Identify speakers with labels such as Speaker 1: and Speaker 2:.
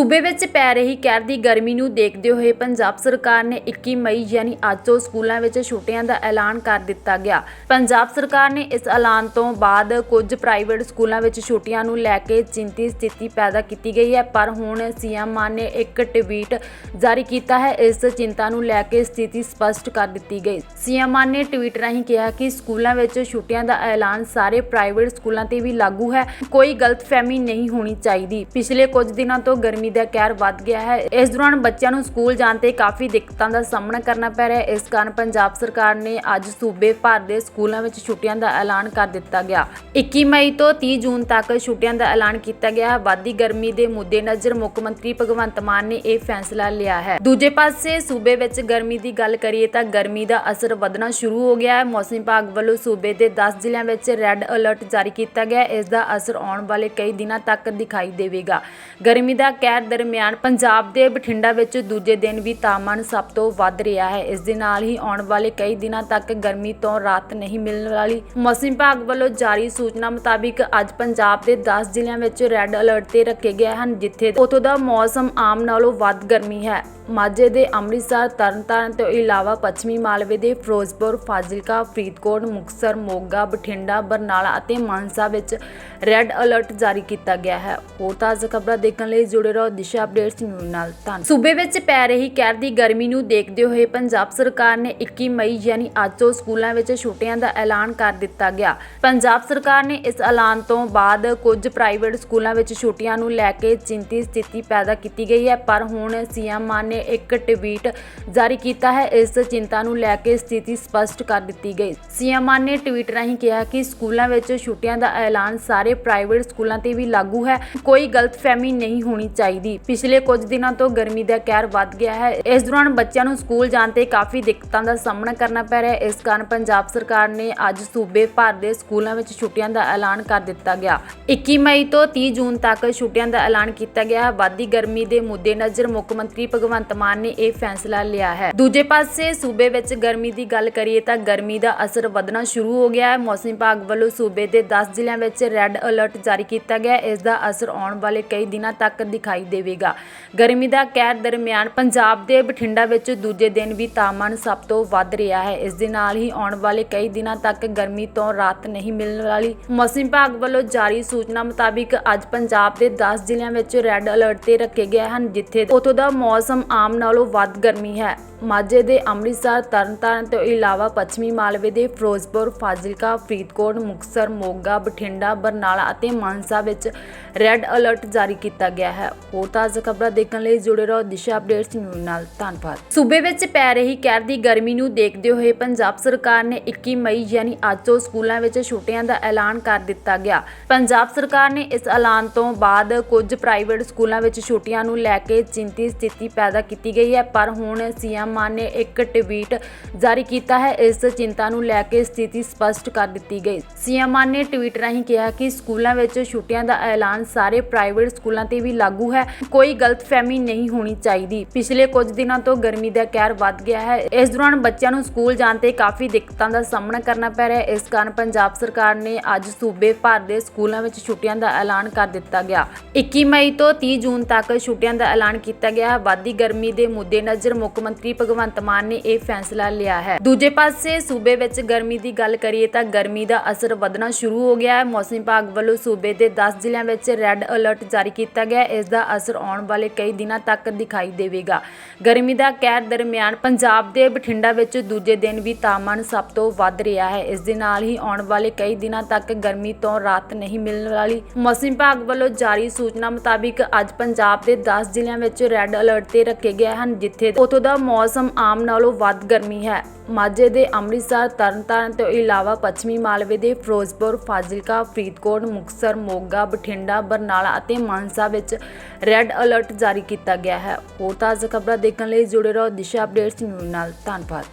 Speaker 1: ਸੂਬੇ ਵਿੱਚ ਪੈ ਰਹੀ ਕਹਿਰ ਦੀ ਗਰਮੀ ਨੂੰ ਦੇਖਦੇ ਹੋਏ ਪੰਜਾਬ ਸਰਕਾਰ ਨੇ 21 ਮਈ ਯਾਨੀ ਅੱਜ ਤੋਂ ਸਕੂਲਾਂ ਵਿੱਚ ਛੁੱਟੀਆਂ ਦਾ ਐਲਾਨ ਕਰ ਦਿੱਤਾ ਗਿਆ। ਪੰਜਾਬ ਸਰਕਾਰ ਨੇ ਇਸ ਐਲਾਨ ਤੋਂ ਬਾਅਦ ਕੁਝ ਪ੍ਰਾਈਵੇਟ ਸਕੂਲਾਂ ਵਿੱਚ ਛੁੱਟੀਆਂ ਨੂੰ ਲੈ ਕੇ ਚਿੰਤੀ ਸਥਿਤੀ ਪੈਦਾ ਕੀਤੀ ਗਈ ਹੈ, ਪਰ ਹੁਣ ਸੀਐਮ ਮਾਨ ਨੇ ਇੱਕ ਟਵੀਟ ਜਾਰੀ ਕੀਤਾ ਹੈ, ਇਸ ਚਿੰਤਾ ਨੂੰ ਲੈ ਕੇ ਸਥਿਤੀ ਸਪਸ਼ਟ ਕਰ ਦਿੱਤੀ ਗਈ। ਸੀਐਮ ਮਾਨ ਨੇ ਟਵੀਟ ਰਾਹੀਂ ਕਿਹਾ ਕਿ ਸਕੂਲਾਂ ਵਿੱਚ ਛੁੱਟੀਆਂ ਦਾ ਐਲਾਨ ਸਾਰੇ ਪ੍ਰਾਈਵੇਟ ਸਕੂਲਾਂ ਤੇ ਵੀ ਲਾਗੂ ਹੈ, ਕੋਈ ਗਲਤਫਹਿਮੀ ਨਹੀਂ ਹੋਣੀ ਚਾਹੀਦੀ। ਪਿਛਲੇ ਕੁਝ ਦਿਨਾਂ ਤੋਂ ਗਰਮੀ ਦਾ ਕਹਿਰ ਵੱਧ ਗਿਆ ਹੈ। ਇਸ ਦੌਰਾਨ ਬੱਚਿਆਂ ਨੂੰ ਸਕੂਲ ਜਾਣ ਤੇ ਕਾਫੀ ਦਿੱਕਤਾਂ ਦਾ ਸਾਹਮਣਾ ਕਰਨਾ ਪੈ ਰਿਹਾ ਹੈ। ਇਸ ਕਾਰਨ ਪੰਜਾਬ ਸਰਕਾਰ ਨੇ ਅੱਜ ਸੂਬੇ ਭਰ ਦੇ ਸਕੂਲਾਂ ਵਿੱਚ ਛੁੱਟੀਆਂ ਦਾ ਐਲਾਨ ਕਰ ਦਿੱਤਾ ਗਿਆ। 21 ਮਈ ਤੋਂ 30 ਜੂਨ ਤੱਕ ਛੁੱਟੀਆਂ ਦਾ ਐਲਾਨ ਕੀਤਾ ਗਿਆ ਹੈ। ਵਾਧੀ ਗਰਮੀ ਦੇ ਮੁੱਦੇ ਨਜ਼ਰ ਮੁੱਖ ਮੰਤਰੀ ਭਗਵੰਤ ਮਾਨ ਨੇ ਇਹ ਫੈਸਲਾ ਲਿਆ ਹੈ। ਦੂਜੇ ਪਾਸੇ ਸੂਬੇ ਵਿੱਚ ਗਰਮੀ ਦੀ ਗੱਲ ਕਰੀਏ ਤਾਂ ਗਰਮੀ ਦਾ ਅਸਰ ਵਧਣਾ ਸ਼ੁਰੂ ਹੋ ਗਿਆ ਹੈ। ਮੌਸਮ ਵਿਭਾਗ ਵੱਲੋਂ ਸੂਬੇ ਦੇ 10 ਜ਼ਿਲ੍ਹਿਆਂ ਵਿੱਚ ਰੈੱਡ ਅਲਰਟ ਜਾਰੀ ਕੀਤਾ ਗਿਆ ਹੈ। ਇਸ ਦਾ ਅਸਰ ਆਉਣ ਵਾਲੇ ਕਈ ਦਿਨਾਂ ਤੱਕ ਦਿਖਾਈ ਦੇਵੇਗਾ। ਗਰਮੀ ਦਾ ਕਹਿਰ ਦਰਮਿਆਨ ਪੰਜਾਬ ਦੇ ਬਠਿੰਡਾ ਵਿੱਚ ਦੂਜੇ ਦਿਨ ਵੀ ਤਾਪਮਾਨ ਸਭ ਤੋਂ ਵੱਧ ਰਿਹਾ ਹੈ। ਇਸ ਦੇ ਨਾਲ ਹੀ ਆਉਣ ਵਾਲੇ ਕਈ ਦਿਨਾਂ ਤੱਕ ਗਰਮੀ ਤੋਂ ਰਾਹਤ ਨਹੀਂ ਮਿਲਣ ਵਾਲੀ। ਮੌਸਮ ਵਿਭਾਗ ਵੱਲੋਂ ਜਾਰੀ ਸੂਚਨਾ ਮੁਤਾਬਿਕ ਅੱਜ ਪੰਜਾਬ ਦੇ 10 ਜ਼ਿਲ੍ਹਿਆਂ ਵਿੱਚ ਰੈੱਡ ਅਲਰਟ ਤੇ ਰੱਖੇ ਗਏ ਹਨ, ਜਿੱਥੇ ਉਥੋਂ ਦਾ ਮੌਸਮ ਆਮ ਨਾਲੋਂ ਵੱਧ ਗਰਮੀ ਹੈ। ਮਾਝੇ ਦੇ ਅੰਮ੍ਰਿਤਸਰ, ਤਰਨਤਾਰਨ ਤੋਂ ਇਲਾਵਾ ਪੱਛਮੀ ਮਾਲਵੇ ਦੇ ਫਿਰੋਜ਼ਪੁਰ, ਫਾਜ਼ਿਲਕਾ, ਫਰੀਦਕੋਟ, ਮੁਕਤਸਰ, ਮੋਗਾ, ਬਠਿੰਡਾ, ਬਰਨਾਲਾ ਅਤੇ ਮਾਨਸਾ ਵਿੱਚ ਰੈੱਡ ਅਲਰਟ ਜਾਰੀ ਕੀਤਾ ਗਿਆ ਹੈ। ਹੋਰ ਤਾਜ਼ਾ ਖਬਰਾਂ ਦੇਖਣ ਲਈ ਜੁੜੇ ਰਹੋ ਦਿਸ਼ਾ ਅਪਡੇਟਸ ਨਿਊਜ਼ ਨਾਲ ਧੰਨ ਸੂਬੇ ਵਿੱਚ ਪੈ ਰਹੀ ਕਹਿਰ ਦੀ ਗਰਮੀ ਨੂੰ ਦੇਖਦੇ ਹੋਏ ਪੰਜਾਬ ਸਰਕਾਰ ਨੇ 21 ਮਈ ਯਾਨੀ ਅੱਜ ਤੋਂ ਸਕੂਲਾਂ ਵਿੱਚ ਛੁੱਟੀਆਂ ਦਾ ਐਲਾਨ ਕਰ ਦਿੱਤਾ ਗਿਆ। ਪੰਜਾਬ ਸਰਕਾਰ ਨੇ ਇਸ ਐਲਾਨ ਤੋਂ ਬਾਅਦ ਕੁਝ ਪ੍ਰਾਈਵੇਟ ਸਕੂਲਾਂ ਵਿੱਚ ਛੁੱਟੀਆਂ ਨੂੰ ਲੈ ਕੇ ਚਿੰਤੀ ਸਥਿਤੀ ਪੈਦਾ ਕੀਤੀ ਗਈ ਹੈ, ਪਰ ਹੁਣ ਸੀਐਮ ਮਾਨ ਨੇ ਇੱਕ ਟਵੀਟ ਜਾਰੀ ਕੀਤਾ ਹੈ, ਇਸ ਚਿੰਤਾ ਨੂੰ ਲੈ ਕੇ ਸਥਿਤੀ ਸਪਸ਼ਟ ਕਰ ਦਿੱਤੀ ਗਈ। ਸੀਐਮ ਮਾਨ ਨੇ ਟਵੀਟ ਰਾਹੀਂ ਕਿਹਾ ਕਿ ਸਕੂਲਾਂ ਵਿੱਚ ਛੁੱਟੀਆਂ ਦਾ ਐਲਾਨ ਸਾਰੇ ਪ੍ਰਾਈਵੇਟ ਸਕੂਲਾਂ ਤੇ ਵੀ ਲਾਗੂ ਹੈ, ਕੋਈ ਗਲਤਫਹਿਮੀ ਨਹੀਂ ਹੋਣੀ ਚਾਹੀਦੀ। ਪਿਛਲੇ ਕੁਝ ਦਿਨਾਂ ਤੋਂ ਗਰਮੀ ਦਾ ਕਹਿਰ ਵੱਧ ਗਿਆ ਹੈ। ਇਸ ਦੌਰਾਨ ਬੱਚਿਆਂ ਨੂੰ ਸਕੂਲ ਜਾਣ ਤੇ ਕਾਫੀ ਦਿੱਕਤਾਂ ਦਾ ਸਾਹਮਣਾ ਕਰਨਾ ਪੈ ਰਿਹਾ ਹੈ। ਇਸ ਕਾਰਨ ਪੰਜਾਬ ਸਰਕਾਰ ਨੇ ਅੱਜ ਸੂਬੇ ਭਰ ਦੇ ਸਕੂਲਾਂ ਵਿੱਚ ਛੁੱਟੀਆਂ ਦਾ ਐਲਾਨ ਕਰ ਦਿੱਤਾ ਗਿਆ। 21 ਮਈ ਤੋਂ 30 ਜੂਨ ਤੱਕ ਛੁੱਟੀਆਂ ਦਾ ਐਲਾਨ ਕੀਤਾ ਗਿਆ ਹੈ। ਵਾਧੀ ਗਰਮੀ ਦੇ ਮੁੱਦੇ ਨਜ਼ਰ ਮੁੱਖ ਮੰਤਰੀ ਭਗਵੰਤ ਮਾਨ ਨੇ ਇਹ ਫੈਸਲਾ ਲਿਆ ਹੈ। ਦੂਜੇ ਪਾਸੇ ਸੂਬੇ ਵਿੱਚ ਗਰਮੀ ਦੀ ਗੱਲ ਕਰੀਏ ਤਾਂ ਗਰਮੀ ਦਾ ਅਸਰ ਵਧਣਾ ਸ਼ੁਰੂ ਹੋ ਗਿਆ ਹੈ। ਮੌਸਮ ਵਿਭਾਗ ਵੱਲੋਂ ਸੂਬੇ ਦੇ 10 ਜ਼ਿਲ੍ਹਿਆਂ ਵਿੱਚ ਰੈੱਡ ਅਲਰਟ ਜਾਰੀ ਕੀਤਾ ਗਿਆ ਹੈ। ਇਸ ਦਾ ਅਸਰ ਆਉਣ ਵਾਲੇ ਕਈ ਦਿਨਾਂ ਤੱਕ ਦਿਖਾਈ ਦੇਵੇਗਾ। ਗਰਮੀ ਦਾ ਕਹਿਰ ਦਰਮਿਆਨ ਪੰਜਾਬ ਦੇ ਬਠਿੰਡਾ ਵਿੱਚ ਦੂਜੇ ਦਿਨ ਵੀ ਤਾਪਮਾਨ ਸਭ ਤੋਂ ਵੱਧ ਰਿਹਾ ਹੈ। ਇਸ ਦੇ ਨਾਲ ਹੀ ਆਉਣ ਵਾਲੇ ਕਈ ਦਿਨਾਂ ਤੱਕ ਗਰਮੀ ਤੋਂ ਰਾਹਤ ਨਹੀਂ ਮਿਲਣ ਵਾਲੀ। ਮੌਸਮ ਵਿਭਾਗ ਵੱਲੋਂ ਜਾਰੀ ਸੂਚਨਾ ਮੁਤਾਬਿਕ ਅੱਜ ਪੰਜਾਬ ਦੇ 10 ਜ਼ਿਲ੍ਹਿਆਂ ਵਿੱਚ ਰੈੱਡ ਅਲਰਟ ਤੇ ਰੱਖੇ ਗਏ ਹਨ, ਜਿੱਥੇ ਉਥੋਂ ਦਾ ਮੌਸਮ ਆਮ ਨਾਲੋਂ ਵੱਧ ਗਰਮੀ ਹੈ। ਮਾਝੇ ਦੇ ਅੰਮ੍ਰਿਤਸਰ, ਤਰਨਤਾਰਨ ਤੋਂ ਇਲਾਵਾ ਪੱਛਮੀ ਮਾਲਵੇ ਦੇ ਫਿਰੋਜ਼ਪੁਰ, ਫਾਜ਼ਿਲਕਾ, ਫਰੀਦਕੋਟ, ਮੁਕਤਸਰ, ਮੋਗਾ, ਬਠਿੰਡਾ, ਬਰਨਾਲਾ ਅਤੇ ਮਾਨਸਾ ਵਿੱਚ ਰੈੱਡ ਅਲਰਟ ਜਾਰੀ ਕੀਤਾ ਗਿਆ ਹੈ। ਹੋਰ ਤਾਜ਼ਾ ਖਬਰਾਂ ਦੇਖਣ ਲਈ ਜੁੜੇ ਰਹੋ ਦਿਸ਼ਾ ਅਪਡੇਟਸ ਨਿਊਜ਼ ਨਾਲ। ਧੰਨਵਾਦ। ਸੂਬੇ ਵਿੱਚ ਪੈ ਰਹੀ ਕਹਿਰ ਦੀ ਗਰਮੀ ਨੂੰ ਦੇਖਦੇ ਹੋਏ ਪੰਜਾਬ ਸਰਕਾਰ ਨੇ 21 ਮਈ ਯਾਨੀ ਅੱਜ ਤੋਂ ਸਕੂਲਾਂ ਵਿੱਚ ਛੁੱਟੀਆਂ ਦਾ ਐਲਾਨ ਕਰ ਦਿੱਤਾ ਗਿਆ। ਪੰਜਾਬ ਸਰਕਾਰ ਨੇ ਇਸ ਐਲਾਨ ਤੋਂ ਬਾਅਦ ਕੁਝ ਪ੍ਰਾਈਵੇਟ ਸਕੂਲਾਂ ਵਿੱਚ ਛੁੱਟੀਆਂ ਨੂੰ ਲੈ ਕੇ ਚਿੰਤੀ ਸਥਿਤੀ ਪੈਦਾ ਕੀਤੀ ਗਈ ਹੈ, ਪਰ ਹੁਣ ਸੀਐਮ ਮਾਨ ਨੇ ਇੱਕ ਟਵੀਟ ਜਾਰੀ ਕੀਤਾ ਹੈ। ਇਸ ਚਿੰਤਾ ਨੂੰ ਲੈ ਕੇ ਸਥਿਤੀ ਸਪਸ਼ਟ ਕਰ ਦਿੱਤੀ ਗਈ। ਸੀਐਮ ਨੇ ਟਵੀਟ ਰਾਹੀਂ ਕਿਹਾ ਕਿ ਸਕੂਲਾਂ ਵਿੱਚ ਛੁੱਟੀਆਂ ਦਾ ਐਲਾਨ ਸਾਰੇ ਪ੍ਰਾਈਵੇਟ ਸਕੂਲਾਂ ਤੇ ਵੀ ਲਾਗੂ ਹੈ। ਕੋਈ ਗਲਤਫਹਿਮੀ ਨਹੀਂ ਹੋਣੀ ਚਾਹੀਦੀ। ਪਿਛਲੇ ਕੁਝ ਦਿਨਾਂ ਤੋਂ ਗਰਮੀ ਦਾ ਕਹਿਰ ਵੱਧ ਗਿਆ ਹੈ। ਇਸ ਦੌਰਾਨ ਬੱਚਿਆਂ ਨੂੰ ਸਕੂਲ ਜਾਣ ਤੇ ਕਾਫੀ ਦਿੱਕਤਾਂ ਦਾ ਸਾਹਮਣਾ ਕਰਨਾ ਪੈ ਰਿਹਾ ਹੈ। ਇਸ ਕਾਰਨ ਪੰਜਾਬ ਸਰਕਾਰ ਨੇ ਅੱਜ ਸੂਬੇ ਭਰ ਦੇ ਸਕੂਲਾਂ ਵਿੱਚ ਛੁੱਟੀਆਂ ਦਾ ਐਲਾਨ ਕਰ ਦਿੱਤਾ ਗਿਆ। 21 ਮਈ ਤੋਂ 30 ਜੂਨ ਤੱਕ ਛੁੱਟੀਆਂ ਦਾ ਐਲਾਨ ਕੀਤਾ ਗਿਆ ਹੈ। ਵਾਧੀ ਗਰਮੀ ਦੇ ਮੁੱਦੇ ਨਜ਼ਰ ਮੁੱਖ ਮੰਤਰੀ ਭਗਵੰਤ ਮਾਨ ਨੇ ਇਹ ਫੈਸਲਾ ਲਿਆ ਹੈ। ਦੂਜੇ ਪਾਸੇ ਸੂਬੇ ਵਿੱਚ ਗਰਮੀ ਦੀ ਗੱਲ ਕਰੀਏ ਤਾਂ ਗਰਮੀ ਦਾ ਅਸਰ ਵਧਣਾ ਸ਼ੁਰੂ ਹੋ ਗਿਆ ਹੈ। ਮੌਸਮ ਵਿਭਾਗ ਵੱਲੋਂ ਸੂਬੇ ਦੇ 10 ਜ਼ਿਲ੍ਹਿਆਂ ਵਿੱਚ ਰੈੱਡ ਅਲਰਟ ਜਾਰੀ ਕੀਤਾ ਗਿਆ ਇਸ ਦਾ ਅਸਰ ਆਉਣ ਵਾਲੇ ਕਈ ਦਿਨਾਂ ਤੱਕ ਦਿਖਾਈ ਦੇਵੇਗਾ। ਗਰਮੀ ਦਾ ਕਹਿਰ ਦਰਮਿਆਨ ਪੰਜਾਬ ਦੇ ਬਠਿੰਡਾ ਵਿੱਚ ਦੂਜੇ ਦਿਨ ਵੀ ਤਾਪਮਾਨ ਸਭ ਤੋਂ ਵੱਧ ਰਿਹਾ ਹੈ। ਇਸ ਦੇ ਨਾਲ ਹੀ ਆਉਣ ਵਾਲੇ ਕਈ ਦਿਨਾਂ ਤੱਕ ਗਰਮੀ ਤੋਂ ਰਾਹਤ ਨਹੀਂ ਮਿਲਣ ਵਾਲੀ। ਮੌਸਮ ਵਿਭਾਗ ਵੱਲੋਂ ਜਾਰੀ ਸੂਚਨਾ ਮੁਤਾਬਿਕ ਅੱਜ ਪੰਜਾਬ ਦੇ 10 ਜ਼ਿਲ੍ਹਿਆਂ ਵਿੱਚ ਰੈੱਡ ਅਲਰਟ ਤੇ ਰੱਖੇ ਗਏ ਹਨ, ਜਿੱਥੇ ਉਥੋਂ ਦਾ ਮੌਸਮ ਮੌਸਮ ਆਮ ਨਾਲੋਂ ਵੱਧ ਗਰਮੀ ਹੈ। ਮਾਝੇ ਦੇ ਅੰਮ੍ਰਿਤਸਰ, ਤਰਨਤਾਰਨ ਤੋਂ ਇਲਾਵਾ ਪੱਛਮੀ ਮਾਲਵੇ ਦੇ ਫਿਰੋਜ਼ਪੁਰ, ਫਾਜ਼ਿਲਕਾ, ਫਰੀਦਕੋਟ, ਮੁਕਤਸਰ, ਮੋਗਾ, ਬਠਿੰਡਾ, ਬਰਨਾਲਾ ਅਤੇ ਮਾਨਸਾ ਵਿੱਚ ਰੈੱਡ ਅਲਰਟ ਜਾਰੀ ਕੀਤਾ ਗਿਆ ਹੈ। ਹੋਰ ਤਾਜ਼ਾ ਖਬਰਾਂ ਦੇਖਣ ਲਈ ਜੁੜੇ ਰਹੋ ਦਿਸ਼ਾ ਅਪਡੇਟਸ ਨਿਊਜ਼ ਨਾਲ। ਧੰਨਵਾਦ।